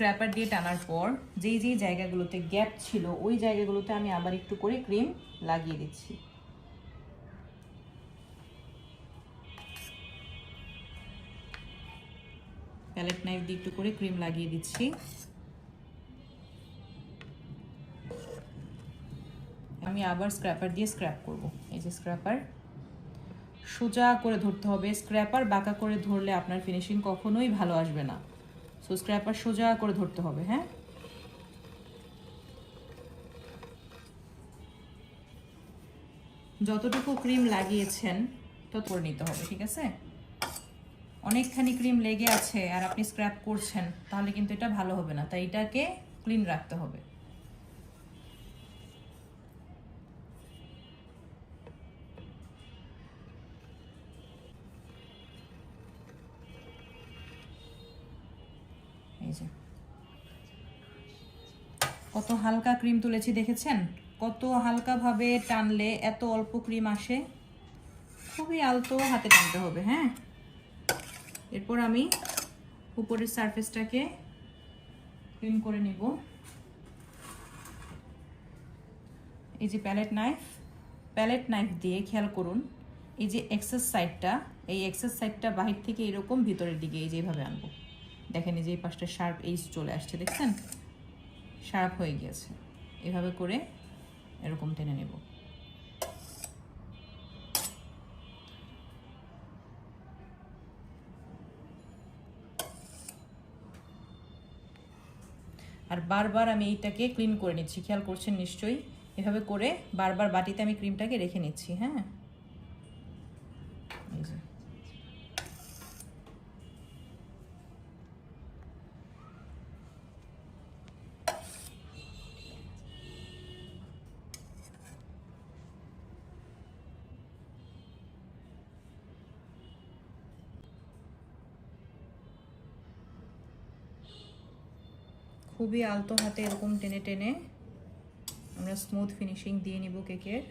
Scraper দিয়ে টানার পর যেই যেই জায়গাগুলোতে গ্যাপ ছিল, ওই জায়গাগুলোতে আমি আবার একটু করে ক্রিম লাগিয়ে দিচ্ছি। প্যালেট নাইফ দিয়ে একটু করে ক্রিম লাগিয়ে দিচ্ছি। আমি আবার স্ক্র্যাপার দিয়ে স্ক্র্যাপ করব। এই যে স্ক্র্যাপার সোজা করে ধরতে হবে। স্ক্র্যাপার বাঁকা করে ধরলে আপনার ফিনিশিং কখনোই ভালো আসবে না। সো স্ক্র্যাপার সোজা করে ধরতে হবে হ্যাঁ? যতটুকু ক্রিম লাগিয়েছেন, তত করে নিতে হবে, ঠিক আছে? অনেকখানি ক্রিম লেগে আছে আর আপনি স্ক্র্যাপ করছেন, তাহলে কিন্তু এটা ভালো হবে না। তাই এটাকে ক্লিন রাখতে হবে। এই যে। কত হালকা ক্রিম তুলেছি, দেখেছেন? কত হালকাভাবে টানলে, এত অল্প ক্রিম আসে। খুবই আলতো হাতে টানতে হবে হ্যাঁ? এরপর আমি উপরের সারফেসটাকে ক্লিন করে নিব। এই যে প্যালেট নাইফ প্যালেট নাইফ দিয়ে খেয়াল করুন, এই যে এক্সেস সাইডটা এই এক্সেস সাইডটা বাহির থেকে এরকম ভিতরের দিকে এই যেভাবে আনব। দেখেন এই যে এই পাশটা শার্প এইজ চলে আসছে, দেখছেন? শার্প হয়ে গিয়েছে। এভাবে করে এরকম টেনে নেব। আর বারবার আমি এইটাকে ক্লিন করে নিচ্ছি, খেয়াল করছেন নিশ্চয়ই? এভাবে করে বারবার বাটিতে আমি ক্রিমটাকে রেখে নিচ্ছি হ্যাঁ? এই যে। খুবই আলতো হাতে এরকম টেনে টেনে আমরা স্মুথ ফিনিশিং দিয়ে নিব কেকের